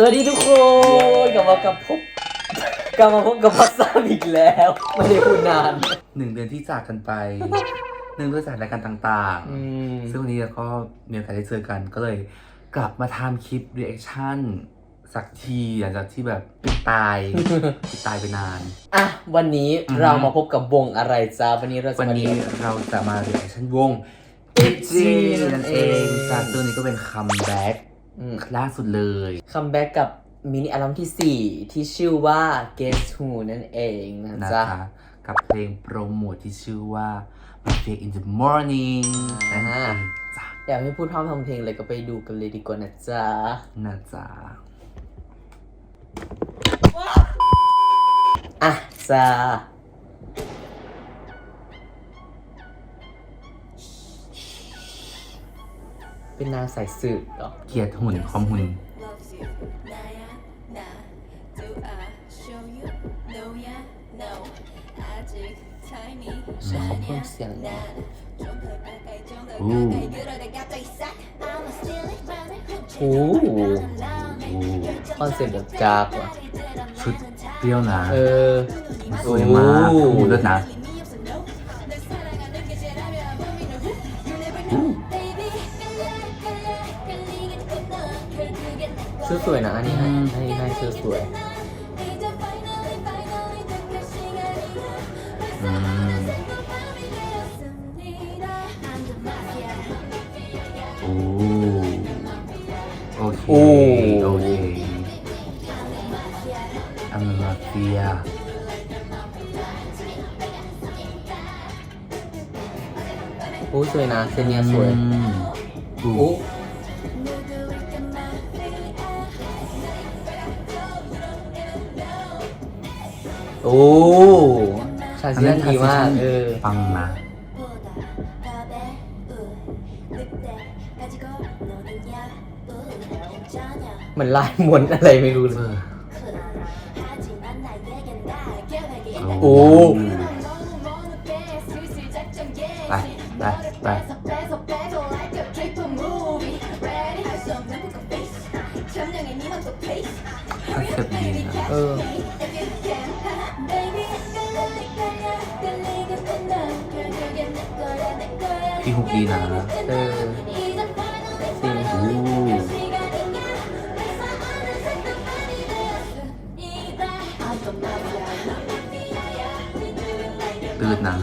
สวัสดีทุกคนกลับมากับพบกลับมาพบกับพัสซามอีกแล้ว ไม่ได้พูดนาน หนึ่งเดือนที่จากกันไป หนึ่งเดือนจากรายการต่างอืม ๆ ซึ่งวันนี้เราก็มีโอกาสได้เจอกันก็เลยกลับมาทำคลิปรีแอคชั่นสักทีหลังจากที่แบบปิดตาย ปิดตายไปนาน อะ วันนี้อือฮึเรามาพบกับวงอะไรจ้าวันนี้เราจะวันมานี้เรียนเราจะมารีแอคชั่นวง ITZY นั่นเองจากตัวนี้ก็เป็นคัมแบ็กอืม ล่าสุดเลยคัมแบ็กกับมินิอัลบั้มที่ 4 ที่ชื่อว่า Guess Who นั่นเองนะนะจ๊ะคะกับเพลงโปรโมทที่ชื่อว่า My Day in the Morning นั่นเองจ้ะอยากให้พูดพร่ำทำเพลงเลยก็ไปดูกันเลยดีกว่านะจ๊ะนะจ๊ะอะจ้า เป็นนางสายสืบเอเกียรติหุ่นความหุ่น เขาเพิ่มเสียงนะ Ooh. โอ้โหคอนเซ็ปต์แบบจากว่ะชุดเปรี้ยวนะเออ สวยมากโอ้นะ วยนะอันนี้ให้ให้ให้ชุดสวยอืมโอ้โอเคโอ้โอเคอัมมาเฟียโอ้สวยนะเซนเนียสวยอืมโอ้ อ้โอ้ชาซีนดีมากเออปังนะเหมือนลายมวนอะไรไม่รู้เลเอยอโอ้ไปไปไป พี่ฮุกดีนะเออจริงโอ้ตื่นนะ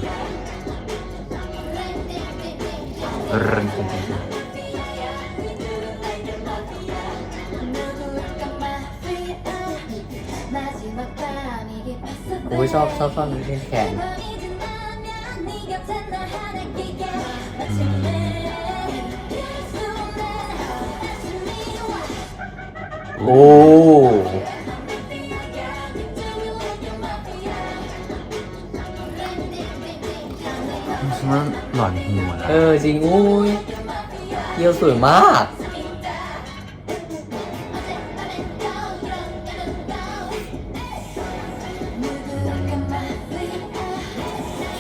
รันจริงๆโอ้ยชอบชอบชอบเล่นแขน โอ้ฉันว่าหลอนหัวนะเออจริงอุ้ยเยี่ยวสวยมาก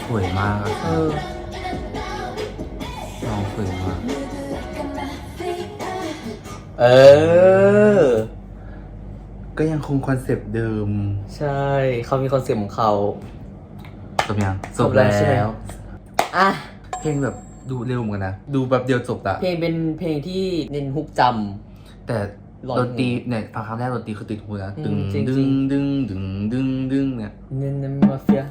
สวยมากอะเออน้องสวยมาก เออ ก็ยังคงคอนเซปต์เดิมใช่เขามีคอนเซ็ปต์ของเขาจบยังจบแล้วใช่ไหมอะ เพลงแบบดูเร็วเหมือนกันนะ ดูแบบเดียวจบอะเพลงเป็นเพลงที่เน้นฮุกจ แต่หลอนดนตรีเนี่ยฟังครั้งแรกดนตรีคือติดหูนะ อืมดึงจริงๆดึงดึงดึงดึงดึงเนี่ยำเน้นมาเฟีย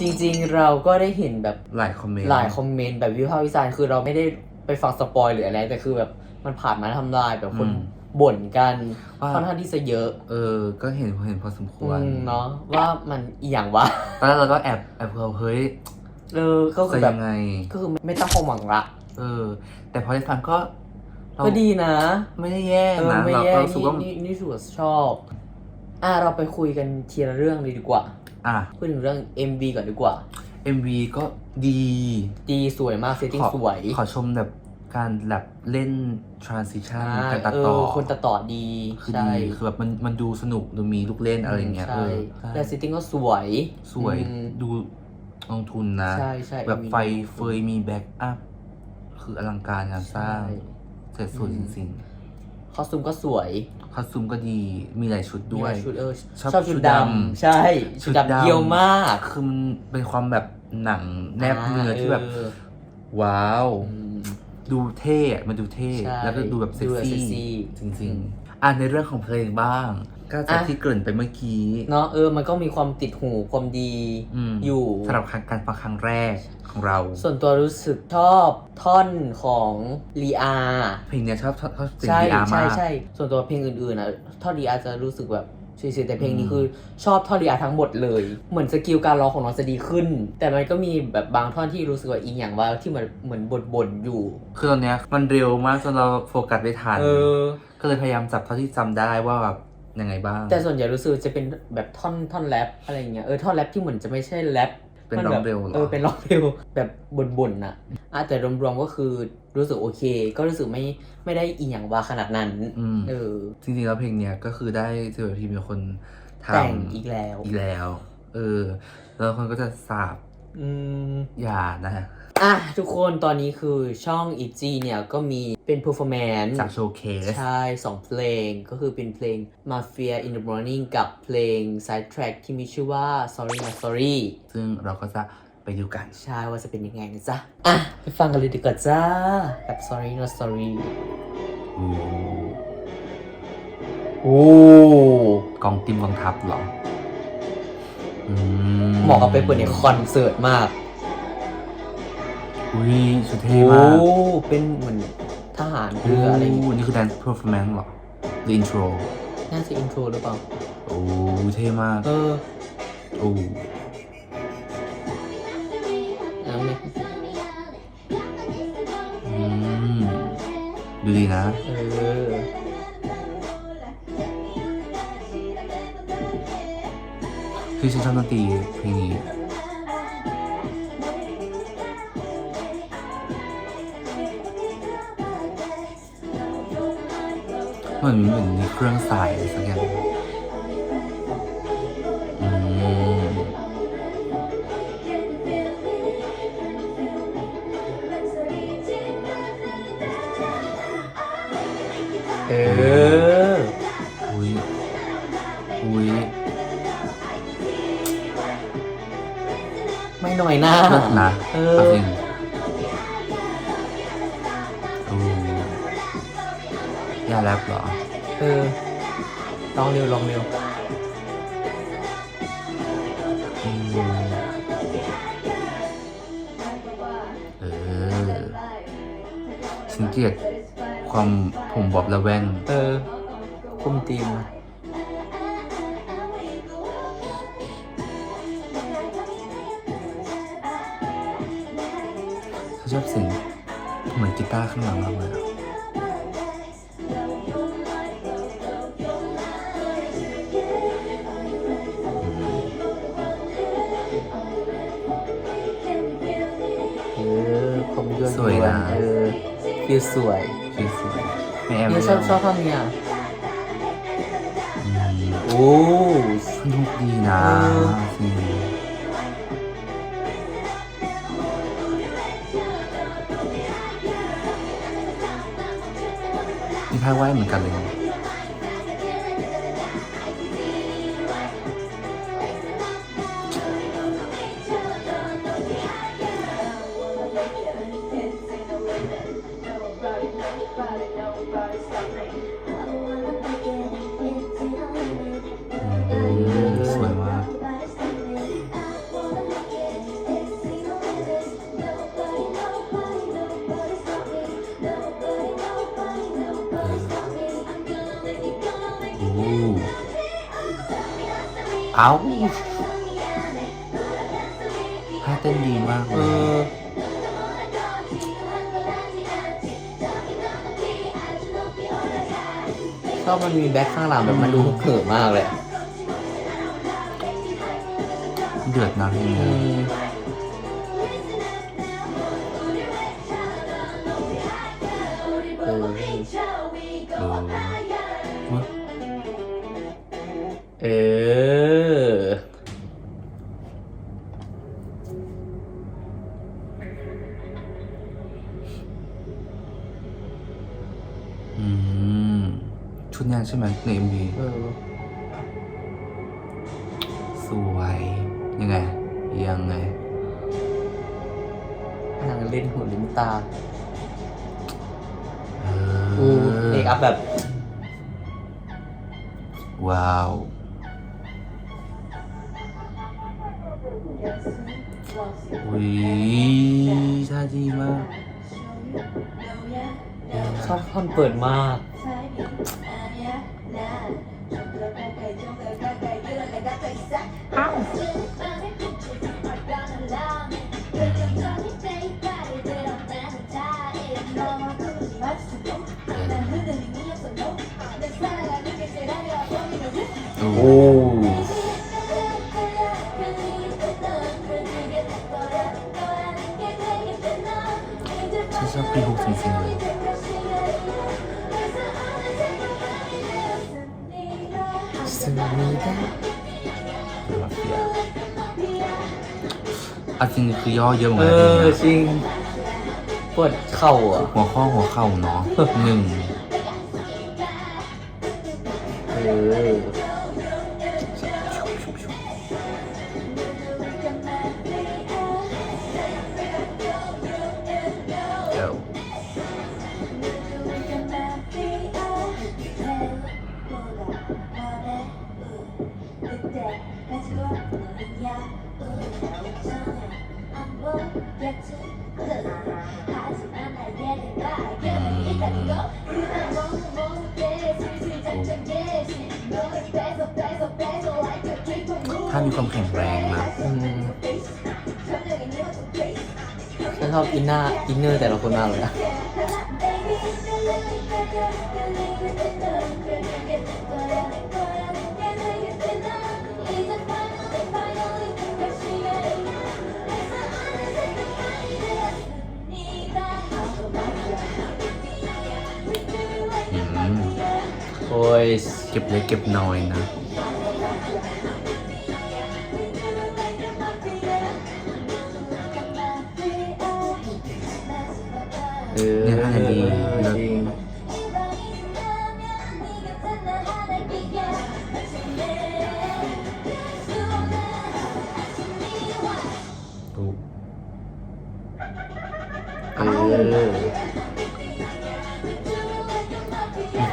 จริงๆเราก็ได้เห็นแบบ หลายคอมเมนต์หลายคอมเมนต์แบบวิพากษ์วิจารณ์คือเราไม่ได้ไปฟังสปอยหรืออะไร แต่คือแบบมันผ่านมาทำลายแบบคน บ่นกันว่า ค่อนข้างที่จะเยอะเออ ก็เห็นเห็นพอสมควรอืมเนาะว่ามันอีหยังวะตอนแรกเราก็แอบแอบเฮ้เฮ้ยเออก็คือจะแบยับงไง ก็คือไม่ตั้งความหวังละเออ แต่พอได้ฟังก็เราก็ดีนะไม่ได้แย่เออนะไม่เราแย่เรารู้สึกนี่ว่านี่นี่ถือว่าชอบ อะเราไปคุยกันทีละเรื่องเลยดีกว่าอะ พูดถึงเรื่อง MV ก่อนดีกว่า MV ก็ดี ดีสวยมากเซตติ้งขอสวย ขอชมแบบ การแบบเล่น transition อ่าการตัดเอต่ออคนตัดต่อดีคือใช่ดีคือแบบมันมันดูสนุกดูมีลูกเล่นอะไรอย่างเงี้ยใช่เออและเซตติ้งก็สวยสวยอืมดูลงทุนนะใช่ใช่แบบมีไฟเฟยมีแบ็กอัพ คืออลังการงานสร้างใช่เสร็จสวยจริงคอสตูมก็สวยๆคอสตูมก็ดีมีหลายชุดมีด้หวยลายชุดเออชอบชอบชุชุดดดดำำใช่ ชุดดำเยี่ยวมาก คือมันเป็นความแบบหนังแนบเนื้อที่แบบเออว้าวอืม ดูเท่อะมันดูเท่ ใช่แล้วก็ดูแบบเซ็กดูแบบเซ็กซี่ซี่จอืริงมๆอะในเรื่องของเพลงบ้าง ก็จากอะ ที่เกริ่นไปเมื่อกี้ เนาะเออมันก็มีความติดหูความดีมอยู่สำหรับการฟังครั้งแรกของเรา ส่วนตัวรู้สึกชอบท่อนของลีอา เพลงเนี้ยชอบชอบชอบเสียงใช่ดีอาร์ใช่มาก ใช่ส่วนตัวเพลงอื่นๆอะท่อนลีอาจะรู้สึกแบบ เฉยๆแต่เพลงนี้อืมคือชอบท่อนลีอาทั้งหมดเลย เหมือนสกิลการร้องของน้องจะดีขึ้น แต่มันก็มีแบบบางท่อนที่รู้สึกว่าอีกอย่างว่าที่เหมือนเหมือนบ่นๆอยู่ คือตอนเนี้ยมันเร็วมากจนเราโฟกัสไม่ทันเออ ก็เลยพยายามจับเท่าที่จำได้ว่าแบบยังไงบ้าง แต่ส่วนใหญ่รู้สึกจะเป็นแบบท่อนท่อนแรปอะไรอย่างเงี้ยเออท่อนแรปที่เหมือนจะไม่ใช่แรปเป็นมัร้อแบงบเร็วเหรอเออเป็นร้องเร็วแบบบ่นๆน่ะ อะแต่รวมๆก็คือรู้สึกโอเค ก็รู้สึกไม่ไม่ได้อีหยังว่าขนาดนั้นอืม เออ จริงๆแล้วเพลงเนี้ยก็คือได้เจอพีเป็นคนทำแต่งอีกแล้ว อีกแล้ว เออ แล้วคนก็จะสาบอืม อย่านะอะ ทุกคนตอนนี้คือช่องอีจีเนี่ย ก็มีเป็น performance จากโชว์เคส ใช่สองเพลงก็คือเป็นเพลง Mafia in the Morning กับเพลง Side Track ที่มีชื่อว่า Sorry Not Sorry ซึ่งเราก็จะ ไปดูกัน ใช่ว่าจะเป็นยังไงนะจ๊ะ อะ ไปฟังกันเลยดีกว่าจ้ากับ Sorry Not Sorry โอ้กองติมกองทัพเหรออืมเหมาะกับไปเปิดในคอนเสิร์ตมากอุ้ยชุดเท่โอ้มากเป็นเหมือนทหารเรืออะไรอย่างโอ้งี้นี่คือ dance performance เหรอ The intro น่าจะอินโทรหรือเปล่า โอ้เท่มาก เออ โอ้ แล้วเนี่ยอืมดูดีนะ เออคือฉันชอบดนตรีเพลงนี้เหมือนเหมือนมีเครื่องสายอะไรสักอย่าง เออ อุ้ย อุ้ย ไม่หน่อยหน้าเลิศนะเอเอาอจริงโอ้ยาแรปเหรอ เออ ลองเร็วลองเร็วอืมเออฉันเกลียด ความผมบอบและแว่นเออคุมทีมนะฉันชอบเสียงเหมือนกีตาร์ข้างหลังมากเลยอะ สวยสวยสวยไม่แอบเนี่ยชอบชอบท่อนเนี้ยอืมโอ้สนุกดีนะเออจริงมีท่าว่ายเหมือนกันเลย เอาท่าเต้นดีมากเอเลยอ ชอบมันมีแบ็คข้างหลังแบบมันดูเขิมมากเลยอะเดือดนะเพลงอืนี้ม ชุดชุดเนี้ยใช่ไหมใน MV เออสวย ยังไง ยังไงนางเล่นหัวลิ้นตาเออูอเอกอัพแบบ ว้าว อุ้ยท่าดีมากชอบท่อนเปิดมาก โอ้โอ้ฉันชอบพี่บุ๊ก อะจริงๆคือย่อเยอะเหมือนเอกันนะอ เนี่ยจริงปวดเข่าอะ หัวข้อหัวเข่าเนาะหนึ่ง ถ้ามีความแข็งแรงนะฉันชอบอินนาอินเนอร์แต่ละคนมากเลยอะ ยเก็บเล็กเก็บน้อยนะ เออเนี่ยท่าไหนดีจริ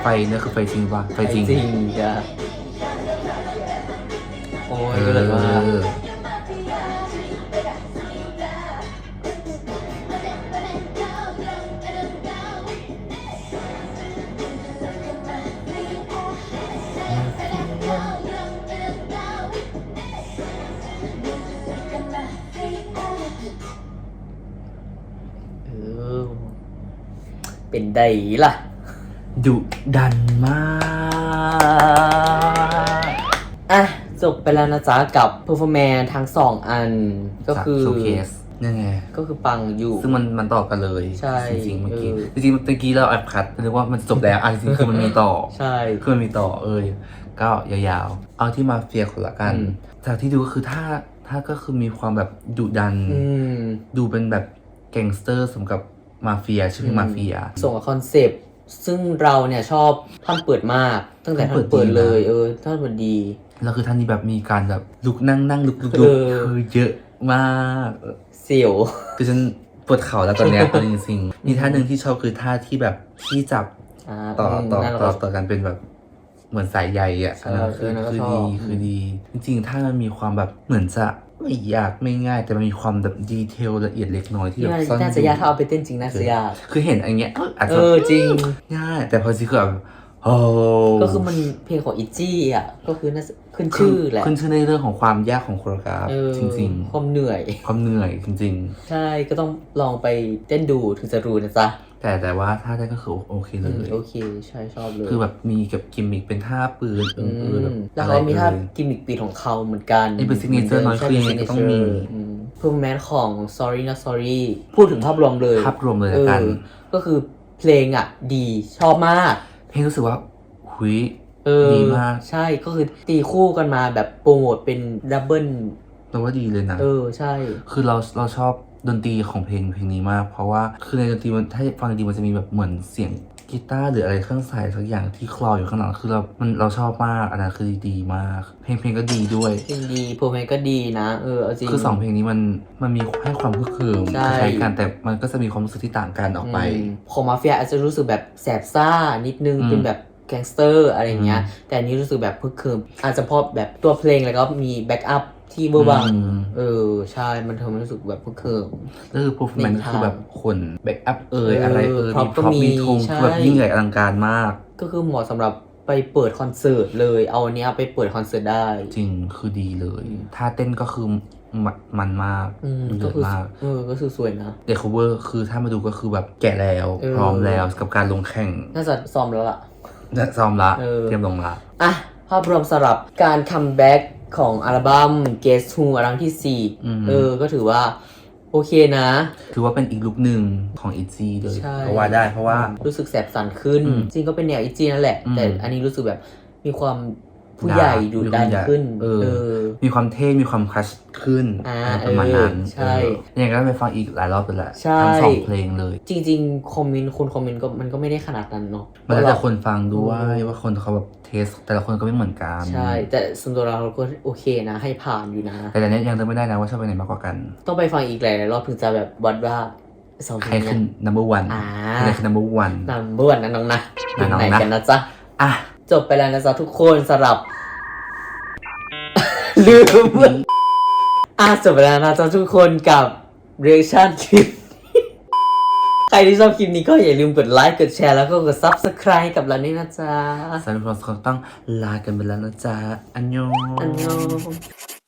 ไฟเนี่ยคือไฟจริงป่ะไฟจริงจริงจ้ะโอ้ยก็เลยว่าเออเป็นไดล่ะ ดุดันมาก อะ จบไปแล้วนะจ๊ะ กับ performance ทั้งสองอัน ก็คือโชว์เคสยังไง ก็คือปังอยู่ ซึ่งมันมันต่อกันเลยใช่จริงๆเมื่อกี้เออจริงๆเมื่อกี้เราแอบคัดนึกว่ามันจบแล้วอะจริงๆคือมันมีต่อใช่คือมันมีต่อเอยก็ยาวๆ เอาที่มาเฟียคนละกัน อืม จากที่ดูก็คือถ้าถ้าก็คือมีความแบบดุดัน อืม ดูเป็นแบบแก๊งสเตอร์สมกับมาเฟียชื่อเพลงมาเฟีย ส่งกับคอนเซปต์ ซึ่งเราเนี่ยชอบท่อนเปิดมาก ตั้งแต่ท่อนท่อนเปิเปิดดดีนะเลย เออท่อนเปิดดีแล้วคือท่านนี้แบบมีการแบบลุกนั่งนั่งลุกลุกเอลุกอคือเยอะมากเออเสียวคือฉันปวดเข่าแล้วตอนเนี้ยเอาจริงๆมีท่าหนึ่งที่ชอบคือท่าที่แบบที่จับอ่าต่อมต่อนั่นแหละต่อต่อกันเป็นแบบเหมือนสายใยอะใช่อันนั้นคือเออนั่นก็คือชอบดีคือดี จริงๆ ถ้ามันมีความแบบเหมือนจะ ไม่ยากไม่ง่ายแต่มันมีความแบบดีเทลละเอียดเล็กน้อยที่ที่แบบมันซ่อนน่าจะอยู่ยากถ้าเอาไปเต้นจริงน่าจะยาก คือเห็นอันเงี้ยเอ้ยอาจเอจะอจริง ง่ายแต่พอซีคือแบบโอ้ก็คือมันเพลงของอิจี้อะ ก็คือน่าจะขึ้นชื่อแหละ ขึ้นชื่อในเรื่องของความยากของโคโรกราฟเออจริงความเหนื่อย ๆ ความเหนื่อยจริง ใช่ ก็ต้องลองไปเต้นดูถึงจะรู้นะจ๊ะๆ แต่แต่ว่าถ้าได้ก็คือโอเคเลอืมย โอเคใช่ชอบเลยคือแบบมีกับกิมมิคเป็นท่าปืนเออือเออแบบมแล้วอะไรเขามีท่าเลย กิมมิคปีของเขาเหมือนกันนี่เป็น signature น้อยคือยังไงก็ต้องมี เพิ่มแมนของ sorry not sorry พูดถึงภาพรวมเลยภาพรวมเลยละกันเออก็คือเพลงอะ ดีชอบมาก เพลงรู้สึกว่าหุย เออดีมาก ใช่ก็คือตีคู่กันมาแบบโปรโมทเป็นดับเบิลเราว่าดีเลยนะ เออ ใช่ คือเราเราชอบ ดนตรีของเพลงเพลงนี้มาก เพราะว่าคือในดนตรีมันถ้าฟังดีๆมันจะมีแบบเหมือนเสียงกีตาร์หรืออะไรเครื่องสายสักอย่างที่คลออยู่ข้างหลังคือเรามันเราชอบมากอันนั้นคือดีมาก เพลงเพลงก็ดีด้วยเพลงดีเพลงก็ดีนะเออเอาจริงคือสองเพลงนี้มันมันมีให้ความคึกคืนใช่คล้ายๆกันแต่มันก็จะมีความรู้สึกที่ต่างกันออกไปอืมของมาเฟียอาจจะรู้สึกแบบแสบซ่านิดนึงอืมเป็นแบบแก๊งสเตอร์อะไรเงี้ยอืมแต่อันนี้รู้สึกแบบพึกคืนอาจจะเพราะแบบตัวเพลงแล้วก็มีแบ็กอัพ ที่เบอร์บังอืม เออใช่มันทำให้รู้สึกแบบพึกคืนก็คือ performance ในทางคือแบบคนแบ็กอัพเอ่ยเอออะไรเอ่ยพร็อมีพพร็อพก็มีมีธงใช่ คือแบบยิ่งใหญ่อลังการมาก ก็คือเหมาะสำหรับไปเปิดคอนเสิร์ตเลย เอาอันเนี้ยไปเปิดคอนเสิร์ตได้ จริงคือดีเลยท่าเต้นก็คือมันมันมากอืมเดืก็อดคือมากเออก็คือสวยนะ เดคเวอร์คือถ้ามาดูก็คือแบบแก่แล้ว เออ พร้อมแล้วกับการลงแข่งน่าจะซ้อมแล้วล่ะและซ้อมละเออ เตรียมลงละ อะ ภาพรวมสำหรับการคัมแบ็กของอัลบั้ม Guess Who อัลบั้มที่4เออ ก็ถือว่าโอเคนะ ถือว่าเป็นอีกลุคหนึ่งของอิจีเลยใช่ ก็ว่าได้เพราะว่า รู้สึกแสบสันขึ้น อืมจริงก็เป็นแนวอีจีนั่นแหละ อืม แต่อันนี้รู้สึกแบบมีความ ผู้ใหญ่ดาร์กดุดันมีความใหญ่ขึ้นเออเออ มีความเท่ มีความคลัชขึ้นอ่าประมาณนั้นเออใช่เออยังไงก็ไปฟังอีกหลายรอบไปแหละใช่ทั้งสองเพลงเลย จริง ๆ คอมเมนต์คนคอมเมนต์ก็มันก็ไม่ได้ขนาดนั้นเนาะมันแล้วเพแต่ราะคนฟังด้วยอืมว่าคนเขาแบบเทส แต่ละคนก็ไม่เหมือนกัน ใช่ แต่ส่วนตัวเราก็โอเคนะ ให้ผ่านอยู่นะ แต่ตอนนี้ยังเลือกไม่ได้นะว่าชอบเพลงไหนมากกว่ากัน ต้องไปฟังอีกหลายๆรอบถึงจะแบบวัดว่าสองเพใคลรงคืเนี้อย number one อ่าใครคือ number one นำบ้วนนะน้องนะนะน้องนะไหนกันนะจ๊ะอะ จบไปแล้วนะจ๊ะทุกคนสำหรับ ลืมอะจบไปแล้วนะจ๊ะทุกคนกับ reaction คลิปใครที่ชอบคลิปนี้ก็อย่าลืมกดไลค์กดแชร์แล้วก็กด subscribe กับเราด้วยนะจ๊ะสำหรับเราสองคนต้องลากันไปแล้วนะจ๊ะอันยองอันยอง